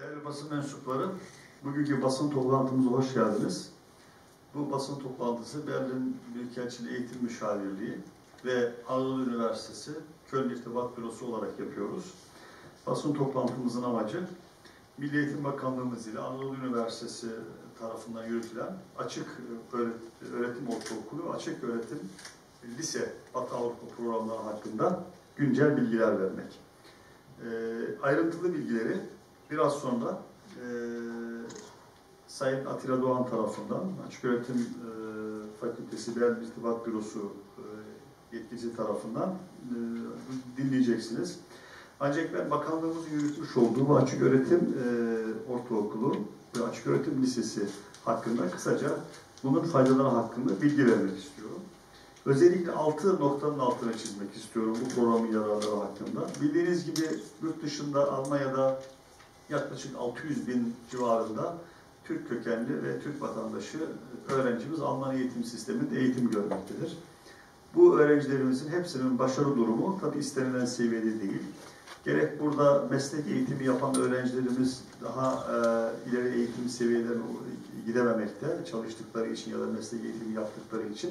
Değerli basın mensupları, bugünkü basın toplantımıza hoş geldiniz. Bu basın toplantısı Berlin Büyükelçiliği Eğitim Müşavirliği ve Anadolu Üniversitesi Köln İrtibat Bürosu olarak yapıyoruz. Basın toplantımızın amacı Milli Eğitim Bakanlığımız ile Anadolu Üniversitesi tarafından yürütülen açık öğretim ortaokulu açık öğretim lise Batı Avrupa programları hakkında güncel bilgiler vermek. E, ayrıntılı bilgileri biraz sonra e, Sayın Atilla Doğan tarafından Açık Öğretim e, Fakültesi Değerli İrtibat Bürosu e, yetkisi tarafından e, dinleyeceksiniz. Ancak ben bakanlığımızın yürütmüş olduğu açık öğretim e, ortaokulu ve açık öğretim lisesi hakkında kısaca bunun faydaları hakkında bilgi vermek istiyorum. Özellikle altı noktanın altına çizmek istiyorum bu programın yararları hakkında. Bildiğiniz gibi yurt dışında Almanya'da yaklaşık 600 bin civarında Türk kökenli ve Türk vatandaşı öğrencimiz Alman eğitim sisteminde eğitim görmektedir. Bu öğrencilerimizin hepsinin başarı durumu tabi istenilen seviyede değil. Gerek burada meslek eğitimi yapan öğrencilerimiz daha e, ileri eğitim seviyelerine gidememekte çalıştıkları için ya da meslek eğitimi yaptıkları için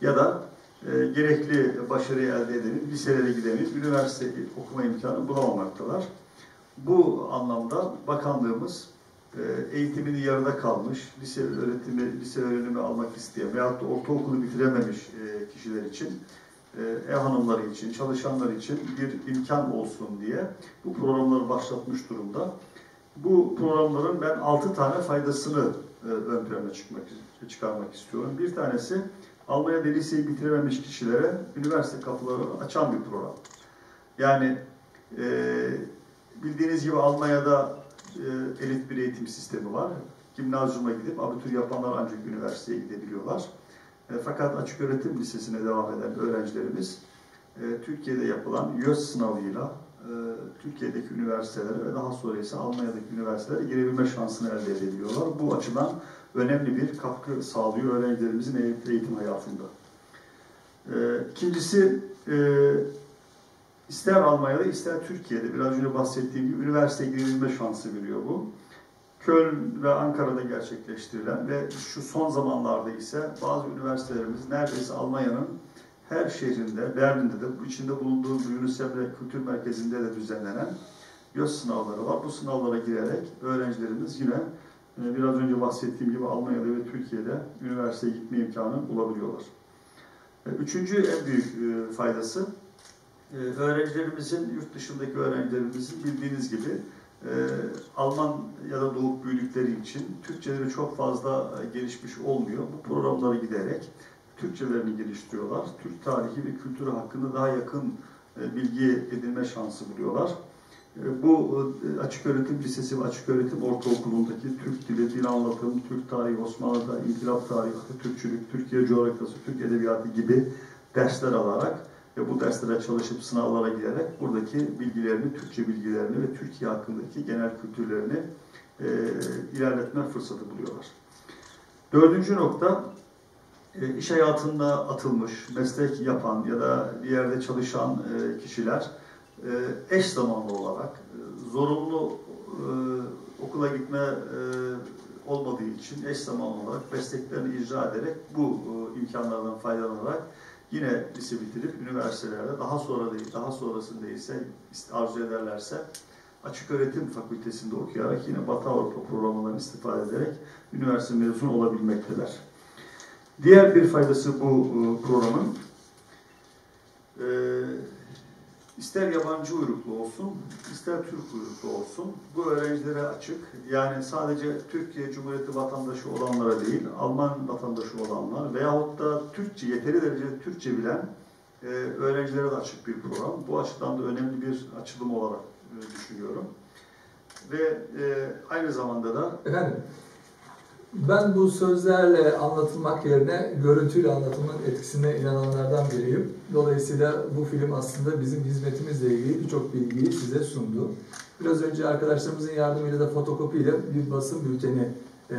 ya da e, gerekli başarıyı elde edemeyip, liselere gidemeyip, üniversite okuma imkanı bulamamaktalar. Bu anlamda bakanlığımız e, eğitimini yarıda kalmış, lise öğretimi, lise öğrenimi almak isteyen veyahut da ortaokulu bitirememiş e, kişiler için, e, ev hanımları için, çalışanlar için bir imkan olsun diye bu programları başlatmış durumda. Bu programların ben altı tane faydasını ön plana çıkmak, çıkarmak istiyorum. Bir tanesi Almanya'da liseyi bitirememiş kişilere üniversite kapılarını açan bir program. Yani e, bildiğiniz gibi Almanya'da e, elit bir eğitim sistemi var. Gimnazyuma gidip abitur yapanlar ancak üniversiteye gidebiliyorlar. E, fakat açık öğretim lisesine devam eden öğrencilerimiz e, Türkiye'de yapılan YÖS sınavıyla e, Türkiye'deki üniversitelere ve daha sonra ise Almanya'daki üniversitelere girebilme şansını elde edebiliyorlar. Bu açıdan önemli bir katkı sağlıyor öğrencilerimizin eğitim hayatında. E, ikincisi e, ister Almanya'da ister Türkiye'de biraz önce bahsettiğim gibi üniversiteye girebilme şansı veriyor bu. Köln ve Ankara'da gerçekleştirilen ve şu son zamanlarda ise bazı üniversitelerimiz neredeyse Almanya'nın her şehrinde, Berlin'de de içinde bulunduğu Yunus Emre Kültür Merkezi'nde de düzenlenen YÖS sınavları var. Bu sınavlara girerek öğrencilerimiz yine e, biraz önce bahsettiğim gibi Almanya'da ve Türkiye'de üniversiteye gitme imkanı bulabiliyorlar. E, üçüncü en büyük e, faydası öğrencilerimizin, yurt dışındaki öğrencilerimizin bildiğiniz gibi Alman ya da doğup büyüdükleri için Türkçeleri çok fazla gelişmiş olmuyor. Bu programlara giderek Türkçelerini geliştiriyorlar. Türk tarihi ve kültürü hakkında daha yakın bilgi edinme şansı buluyorlar. E, bu e, açık öğretim lisesi ve açık öğretim ortaokulundaki Türk dili, dil anlatım, Türk tarihi, Osmanlı'da inkılap tarihi, Türkçülük, Türkiye coğrafyası, Türk edebiyatı gibi dersler alarak ve bu derslere çalışıp sınavlara girerek buradaki bilgilerini, Türkçe bilgilerini ve Türkiye hakkındaki genel kültürlerini e, ilerletme fırsatı buluyorlar. Dördüncü nokta, e, iş hayatında atılmış, meslek yapan ya da bir yerde çalışan e, kişiler e, eş zamanlı olarak e, zorunlu e, okula gitme olmadığı için eş zamanlı olarak mesleklerini icra ederek bu imkanlardan faydalanarak yine lise bitirip üniversitelerde daha sonra değil, daha sonrasında ise arzu ederlerse açık öğretim fakültesinde okuyarak yine Batı Avrupa programından istifade ederek üniversite mezunu olabilmekteler. Diğer bir faydası bu programın İster yabancı uyruklu olsun, ister Türk uyruklu olsun. Bu öğrencilere açık. Yani sadece Türkiye Cumhuriyeti vatandaşı olanlara değil, Alman vatandaşı olanlar veyahut da Türkçe, yeteri derecede Türkçe bilen e, öğrencilere de açık bir program. Bu açıdan da önemli bir açılım olarak e, düşünüyorum. Ve e, aynı zamanda da... Efendim, ben bu sözlerle anlatılmak yerine görüntüyle anlatımın etkisine inananlardan biriyim. Dolayısıyla bu film aslında bizim hizmetimizle ilgili birçok bilgiyi size sundu. Biraz önce arkadaşlarımızın yardımıyla da fotokopiyle bir basın bülteni e,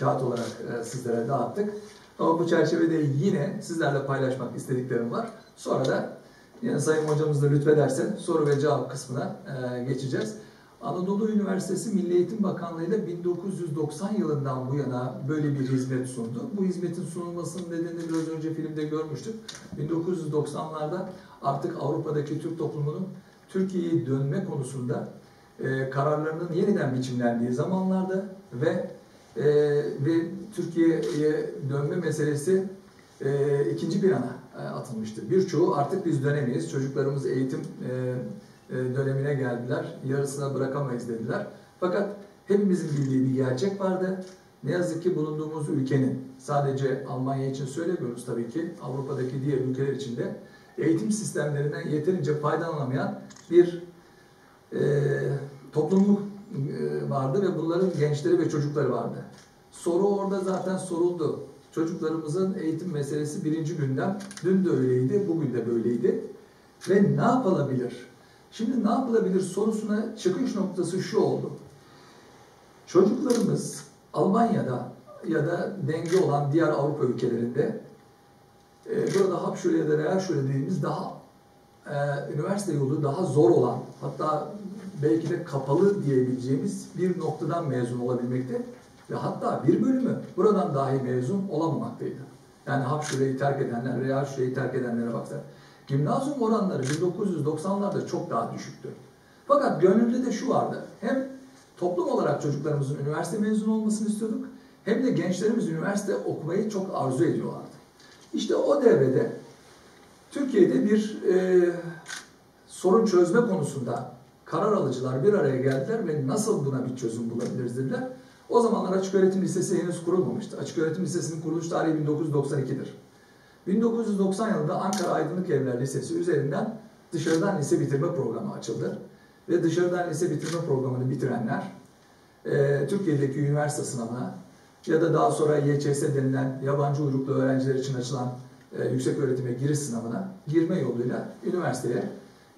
kağıt olarak e, sizlere dağıttık. Ama bu çerçevede yine sizlerle paylaşmak istediklerim var. Sonra da yine Sayın Hocamız da lütfederse soru ve cevap kısmına e, geçeceğiz. Anadolu Üniversitesi Milli Eğitim Bakanlığı ile 1990 yılından bu yana böyle bir hizmet sundu. Bu hizmetin sunulmasının nedenini biraz önce filmde görmüştük. 1990'larda artık Avrupa'daki Türk toplumunun Türkiye'ye dönme konusunda e, kararlarının yeniden biçimlendiği zamanlarda ve e, ve Türkiye'ye dönme meselesi e, ikinci plana e, atılmıştı. Birçoğu artık biz dönemeyiz, çocuklarımız eğitim e, dönemine geldiler, yarısına bırakamayız dediler. Fakat hepimizin bildiği bir gerçek vardı. Ne yazık ki bulunduğumuz ülkenin, sadece Almanya için söylemiyoruz tabii ki, Avrupa'daki diğer ülkeler için de eğitim sistemlerinden yeterince faydalanamayan bir e, toplumluk e, vardı ve bunların gençleri ve çocukları vardı. Soru orada zaten soruldu. Çocuklarımızın eğitim meselesi birinci günden, dün de öyleydi, bugün de böyleydi. Ve ne yapılabilir? Şimdi ne yapılabilir sorusuna çıkış noktası şu oldu. Çocuklarımız Almanya'da ya da denge olan diğer Avrupa ülkelerinde e, burada Hapşure ya da Realschule dediğimiz daha e, üniversite yolu daha zor olan hatta belki de kapalı diyebileceğimiz bir noktadan mezun olabilmekte ve hatta bir bölümü buradan dahi mezun olamamaktaydı. Yani Hapşure'yi terk edenler, Realschule'yi terk edenlere baksak. Gimnazyum oranları 1990'larda çok daha düşüktü. Fakat gönlümde de şu vardı. Hem toplum olarak çocuklarımızın üniversite mezunu olmasını istiyorduk. Hem de gençlerimiz üniversite okumayı çok arzu ediyorlardı. İşte o devrede Türkiye'de bir e, sorun çözme konusunda karar alıcılar bir araya geldiler ve nasıl buna bir çözüm bulabiliriz dediler. O zamanlar Açık Öğretim Lisesi henüz kurulmamıştı. Açık Öğretim Lisesi'nin kuruluş tarihi 1992'dir. 1990 yılında Ankara Aydınlık Evler Lisesi üzerinden dışarıdan lise bitirme programı açıldı. Ve dışarıdan lise bitirme programını bitirenler e, Türkiye'deki üniversite sınavına ya da daha sonra YÇS denilen yabancı uyruklu öğrenciler için açılan e, yüksek öğretime giriş sınavına girme yoluyla üniversiteye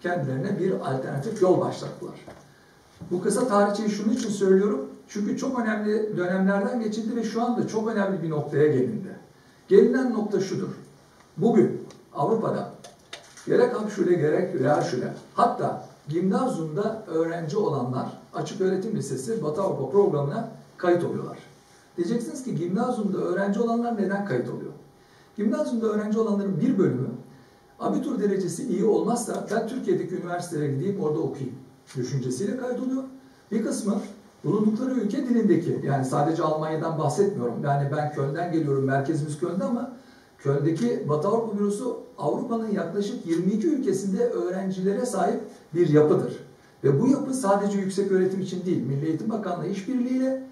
kendilerine bir alternatif yol başlattılar. Bu kısa tarihçeyi şunun için söylüyorum. Çünkü çok önemli dönemlerden geçildi ve şu anda çok önemli bir noktaya gelindi. Gelinen nokta şudur. Bugün Avrupa'da gerek Abşule gerek Realschule hatta gimnazyumda öğrenci olanlar Açık Öğretim Lisesi Batı Avrupa programına kayıt oluyorlar. Diyeceksiniz ki gimnazyumda öğrenci olanlar neden kayıt oluyor? Gimnazyumda öğrenci olanların bir bölümü abitur derecesi iyi olmazsa ben Türkiye'deki üniversitelere gideyim orada okuyayım düşüncesiyle kaydoluyor. Bir kısmı bulundukları ülke dilindeki yani sadece Almanya'dan bahsetmiyorum. Yani ben Köln'den geliyorum merkezimiz Köln'de ama Köln'deki Batı Avrupa Bürosu Avrupa'nın yaklaşık 22 ülkesinde öğrencilere sahip bir yapıdır. Ve bu yapı sadece yüksek öğretim için değil, Milli Eğitim Bakanlığı işbirliğiyle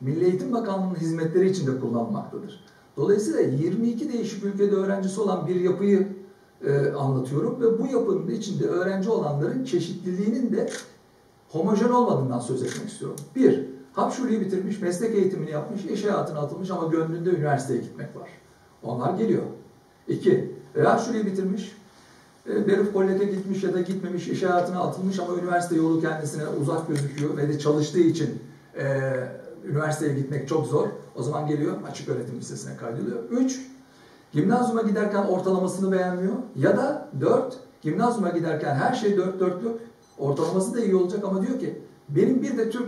Milli Eğitim Bakanlığı'nın hizmetleri için de kullanılmaktadır. Dolayısıyla 22 değişik ülkede öğrencisi olan bir yapıyı e, anlatıyorum ve bu yapının içinde öğrenci olanların çeşitliliğinin de homojen olmadığından söz etmek istiyorum. Bir, Hapşure'yi bitirmiş, meslek eğitimini yapmış, iş hayatına atılmış ama gönlünde üniversiteye gitmek var. Onlar geliyor. İki, Hapşure'yi bitirmiş, e, Beruf Kolleg'e gitmiş ya da gitmemiş, iş hayatına atılmış ama üniversite yolu kendisine uzak gözüküyor ve de çalıştığı için e, üniversiteye gitmek çok zor. O zaman geliyor açık öğretim lisesine kaydoluyor. Üç, Gimnazyuma giderken ortalamasını beğenmiyor. Ya da dört, gimnazyuma giderken her şey dört dörtlük, ortalaması da iyi olacak ama diyor ki benim bir de Türk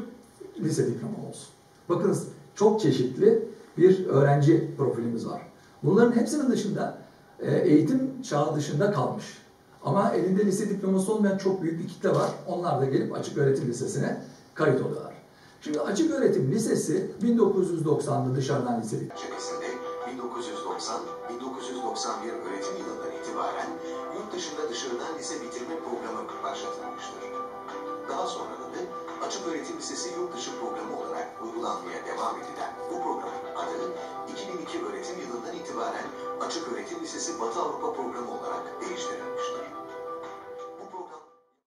lise diplomam olsun. Bakınız çok çeşitli bir öğrenci profilimiz var. Bunların hepsinin dışında e, eğitim çağı dışında kalmış. Ama elinde lise diploması olmayan çok büyük bir kitle var. Onlar da gelip açık öğretim lisesine kayıt oluyorlar. Şimdi açık öğretim lisesi 1990'da dışarıdan lise 1990-1991 öğretim yılından itibaren yurt dışında dışarıdan lise bitirme programı başlatılmıştır. Daha sonra da Açık Öğretim Lisesi Yurt Dışı Programı olarak uygulanmaya devam edilen bu programın adı 2002 öğretim yılından itibaren Açık Öğretim Lisesi Batı Avrupa Programı olarak değiştirilmiştir.